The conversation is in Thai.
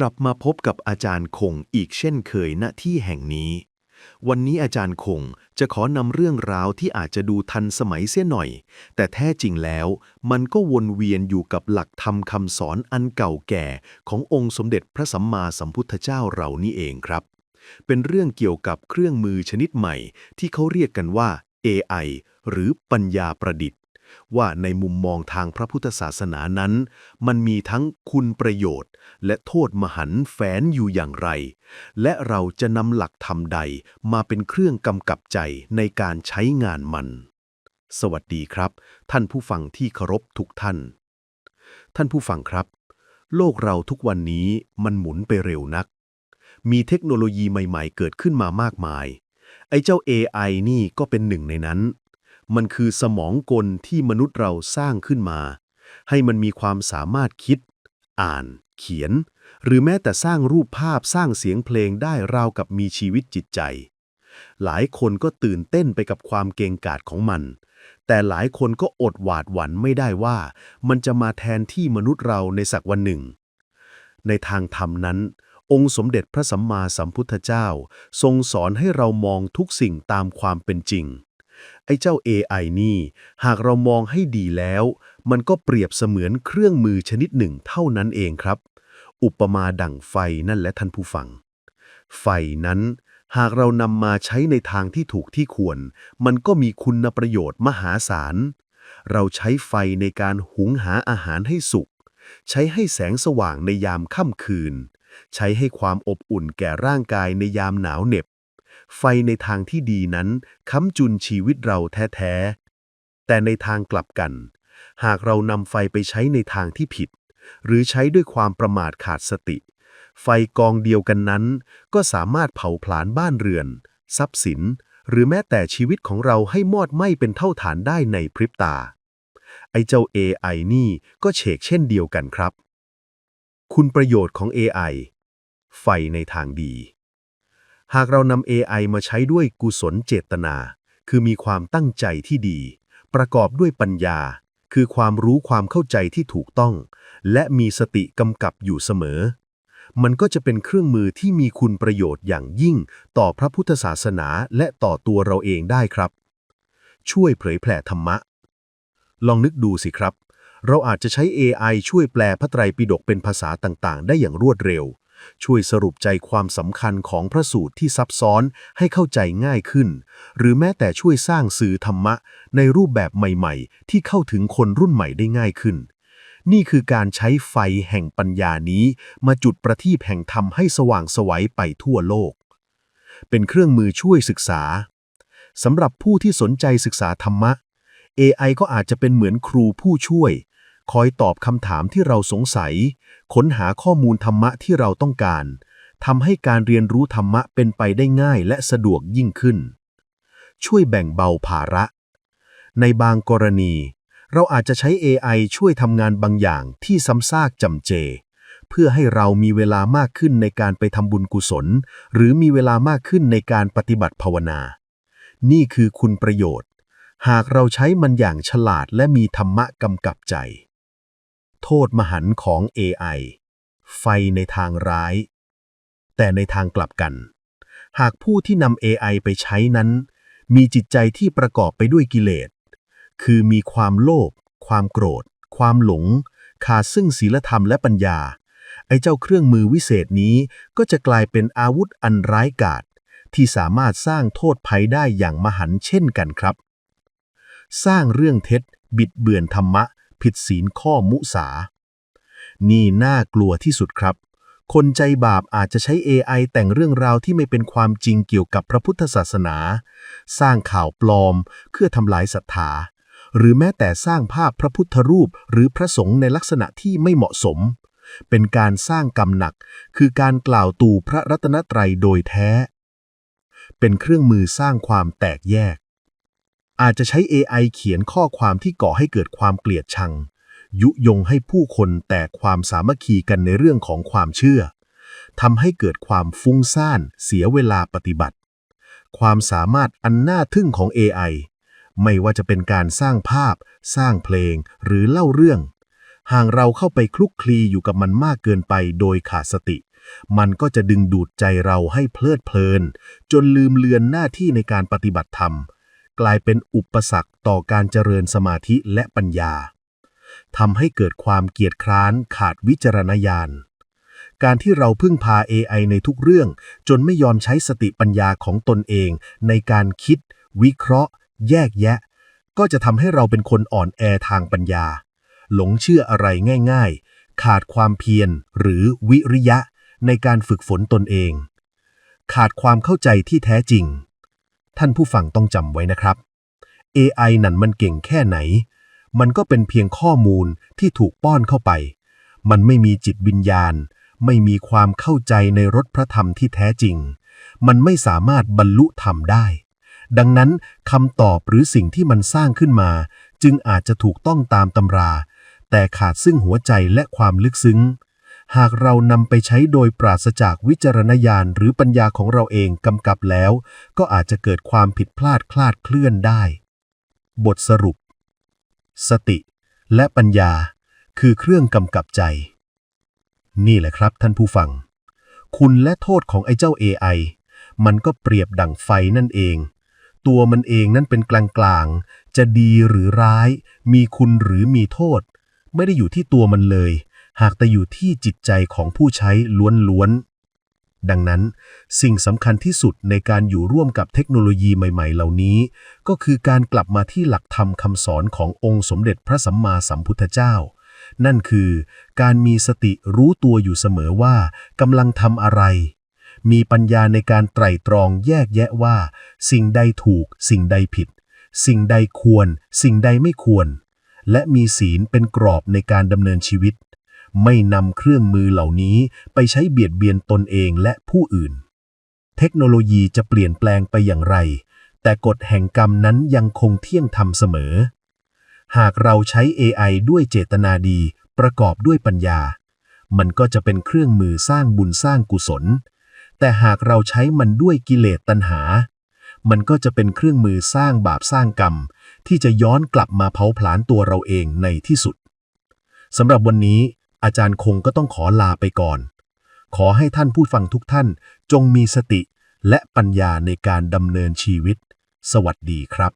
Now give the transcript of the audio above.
กลับมาพบกับอาจารย์คงอีกเช่นเคยณที่แห่งนี้ วันนี้อาจารย์คงจะขอนำเรื่องราวที่อาจจะดูทันสมัยเสียหน่อย แต่แท้จริงแล้ว มันก็วนเวียนอยู่กับหลักธรรมคำสอนอันเก่าแก่ขององค์สมเด็จพระสัมมาสัมพุทธเจ้าเรานี่เองครับ เป็นเรื่องเกี่ยวกับเครื่องมือชนิดใหม่ ที่เขาเรียกกันว่า AI หรือปัญญาประดิษฐ์ ว่าในมุมมองทางพระพุทธศาสนานั้น มันมีทั้งคุณประโยชน์ และโทษมหันต์แฝงอยู่อย่างไร และเราจะนำหลักธรรมใดมาเป็นเครื่องกำกับใจในการใช้งานมัน สวัสดีครับ ท่านผู้ฟังที่เคารพทุกท่าน ท่านผู้ฟังครับ โลกเราทุกวันนี้มันหมุนไปเร็วนัก มีเทคโนโลยีใหม่ ๆ เกิดขึ้นมามากมายไอ้เจ้า AI นี่ก็เป็นหนึ่งในนั้น มันคือสมองกลที่มนุษย์เราสร้างขึ้นมา ให้มันมีความสามารถคิด อ่าน เขียน หรือแม้แต่สร้างรูปภาพสร้างเสียงเพลงได้ราวกับมีชีวิตจิตใจ หลายคนก็ตื่นเต้นไปกับความเก่งกาจของมัน แต่หลายคนก็อดหวาดหวั่นไม่ได้ว่า มันจะมาแทนที่มนุษย์เราในสักวันหนึ่ง ในทางธรรมนั้นองค์สมเด็จพระสัมมาสัมพุทธเจ้า ทรงสอนให้เรามองทุกสิ่งตามความเป็นจริง ไอ้เจ้า AI นี่ หากเรามองให้ดีแล้ว มันก็เปรียบเสมือนเครื่องมือชนิดหนึ่งเท่านั้นเองครับ อุปมาดั่งไฟนั่นแหละท่านผู้ฟัง ไฟนั้นหากเรานำมาใช้ในทางที่ถูกที่ควร มันก็มีคุณประโยชน์มหาศาล เราใช้ไฟในการหุงหาอาหารให้สุก ใช้ให้แสงสว่างในยามค่ำคืน ใช้ให้ความอบอุ่นแก่ร่างกายในยามหนาวเหน็บ ไฟในทางที่ดีนั้นค้ำจุนชีวิตเราแท้ๆ แต่ในทางกลับกัน หากเรานำไฟไปใช้ในทางที่ผิด หรือใช้ด้วยความประมาทขาดสติ ไฟกองเดียวกันนั้น ก็สามารถเผาผลาญบ้านเรือน ทรัพย์สิน หรือแม้แต่ชีวิตของเราให้มอดไหม้เป็นเท่าฐานได้ในพริบตา ไอ้เจ้า AI นี่ก็เฉกเช่นเดียวกันครับ คุณประโยชน์ของ AI ไฟในทางดี หากเรานำ AI มาใช้ด้วยกุศลเจตนา คือมีความตั้งใจที่ดี ประกอบด้วยปัญญา คือความรู้ความเข้าใจที่ถูกต้อง และมีสติกำกับอยู่เสมอ มันก็จะเป็นเครื่องมือที่มีคุณประโยชน์อย่างยิ่ง ต่อพระพุทธศาสนาและต่อตัวเราเองได้ครับ ช่วยเผยแผ่ธรรมะ ลองนึกดูสิครับ เราอาจจะใช้ AI ช่วยแปลพระไตรปิฎกเป็นภาษาต่างๆ ได้อย่างรวดเร็ว ช่วยสรุปใจความสำคัญของพระสูตรที่ซับซ้อนให้เข้าใจง่ายขึ้น หรือแม้แต่ช่วยสร้างสื่อธรรมะในรูปแบบใหม่ ๆ ที่เข้าถึงคนรุ่นใหม่ได้ง่ายขึ้น นี่คือการใช้ไฟแห่งปัญญานี้ มาจุดประทีปแห่งธรรมให้สว่างสวัยไปทั่วโลก เป็นเครื่องมือช่วยศึกษาสำหรับผู้ที่สนใจศึกษาธรรมะ AI ก็อาจจะเป็นเหมือนครูผู้ช่วย คอยตอบคำถามที่เราสงสัย ค้นหาข้อมูลธรรมะที่เราต้องการทำให้การเรียนรู้ธรรมะเป็นไปได้ง่ายและสะดวกยิ่งขึ้น ช่วยแบ่งเบาภาระ ในบางกรณี เราอาจจะใช้ AI ช่วยทำงานบางอย่างที่ซ้ำซากจำเจ เพื่อให้เรามีเวลามากขึ้นในการไปทำบุญกุศล หรือมีเวลามากขึ้นในการปฏิบัติภาวนา นี่คือคุณประโยชน์ หากเราใช้มันอย่างฉลาดและมีธรรมะกำกับใจ โทษมหันของ AI ไฟในทางร้าย แต่ในทางกลับกัน หากผู้ที่นำ AI ไปใช้นั้น มีจิตใจที่ประกอบไปด้วยกิเลส คือมีความโลภ ความโกรธ ความหลง ขาดซึ่งศีลธรรมและปัญญา ไอ้เจ้าเครื่องมือวิเศษนี้ก็จะกลายเป็นอาวุธอันร้ายกาจที่สามารถสร้างโทษภัยได้อย่างมหันเช่นกันครับ สร้างเรื่องเท็จบิดเบือนธรรมะ ผิดศีลข้อมุสา นี่น่ากลัวที่สุดครับ คนใจบาปอาจจะใช้ AI แต่งเรื่องราวที่ไม่เป็นความจริงเกี่ยวกับพระพุทธศาสนา สร้างข่าวปลอมเพื่อทำลายศรัทธา หรือแม้แต่สร้างภาพพระพุทธรูปหรือพระสงฆ์ในลักษณะที่ไม่เหมาะสม เป็นการสร้างกรรมหนัก คือการกล่าวตู่พระรัตนตรัยโดยแท้ เป็นเครื่องมือสร้างความแตกแยก อาจจะใช้ AI เขียนข้อความที่ก่อให้เกิดความเกลียดชัง ยุยงให้ผู้คนแตกความสามัคคีกันในเรื่องของความเชื่อทำให้เกิดความฟุ้งซ่าน เสียเวลาปฏิบัติ ความสามารถอันน่าทึ่งของ AI ไม่ว่าจะเป็นการสร้างภาพ สร้างเพลง หรือเล่าเรื่อง หากเราเข้าไปคลุกคลีอยู่กับมันมากเกินไปโดยขาดสติ มันก็จะดึงดูดใจเราให้เพลิดเพลิน จนลืมเลือนหน้าที่ในการปฏิบัติธรรม กลายเป็นอุปสรรคต่อการเจริญสมาธิและปัญญาทำให้เกิดความเกียจคร้านขาดวิจารณญาณ การที่เราพึ่งพา AI ในทุกเรื่อง จนไม่ยอมใช้สติปัญญาของตนเอง ในการคิด วิเคราะห์ แยกแยะ ก็จะทำให้เราเป็นคนอ่อนแอทางปัญญา หลงเชื่ออะไรง่ายๆ ขาดความเพียรหรือวิริยะในการฝึกฝนตนเอง ขาดความเข้าใจที่แท้จริง ท่านผู้ฟังต้องจำไว้นะครับ AI นั่นมันเก่งแค่ไหน มันก็เป็นเพียงข้อมูลที่ถูกป้อนเข้าไป มันไม่มีจิตวิญญาณ ไม่มีความเข้าใจในรสพระธรรมที่แท้จริง มันไม่สามารถบรรลุธรรมได้ ดังนั้นคำตอบหรือสิ่งที่มันสร้างขึ้นมา จึงอาจจะถูกต้องตามตำรา แต่ขาดซึ่งหัวใจและความลึกซึ้ง หากเรานำไปใช้โดยปราศจากวิจารณญาณหรือปัญญาของเราเองกำกับแล้ว ก็อาจจะเกิดความผิดพลาดคลาดเคลื่อนได้ บทสรุป สติ และปัญญา คือเครื่องกำกับใจ นี่แหละครับท่านผู้ฟัง คุณและโทษของไอ้เจ้า AI มันก็เปรียบดั่งไฟนั่นเอง ตัวมันเองนั้นเป็นกลางๆ จะดีหรือร้าย มีคุณหรือมีโทษ ไม่ได้อยู่ที่ตัวมันเลย หากแต่อยู่ที่จิตใจของผู้ใช้ล้วนๆ ดังนั้น สิ่งสำคัญที่สุดในการอยู่ร่วมกับเทคโนโลยีใหม่ๆ เหล่านี้ ก็คือการกลับมาที่หลักธรรมคำสอนขององค์สมเด็จพระสัมมาสัมพุทธเจ้า นั่นคือการมีสติรู้ตัวอยู่เสมอว่ากำลังทำอะไร มีปัญญาในการไตร่ตรองแยกแยะว่า สิ่งใดถูก สิ่งใดผิด สิ่งใดควร สิ่งใดไม่ควร และมีศีลเป็นกรอบในการดำเนินชีวิต ไม่นำเครื่องมือเหล่านี้ไปใช้เบียดเบียนตนเองและผู้อื่น เทคโนโลยีจะเปลี่ยนแปลงไปอย่างไร แต่กฎแห่งกรรมนั้นยังคงเที่ยงธรรมเสมอ หากเราใช้ AI ด้วยเจตนาดี ประกอบด้วยปัญญา มันก็จะเป็นเครื่องมือสร้างบุญสร้างกุศล แต่หากเราใช้มันด้วยกิเลสตัณหา มันก็จะเป็นเครื่องมือสร้างบาปสร้างกรรม ที่จะย้อนกลับมาเผาผลาญตัวเราเองในที่สุดสำหรับวันนี้ อาจารย์คงก็ต้องขอลาไปก่อน ขอให้ท่านผู้ฟังทุกท่านจงมีสติและปัญญาในการดำเนินชีวิต สวัสดีครับ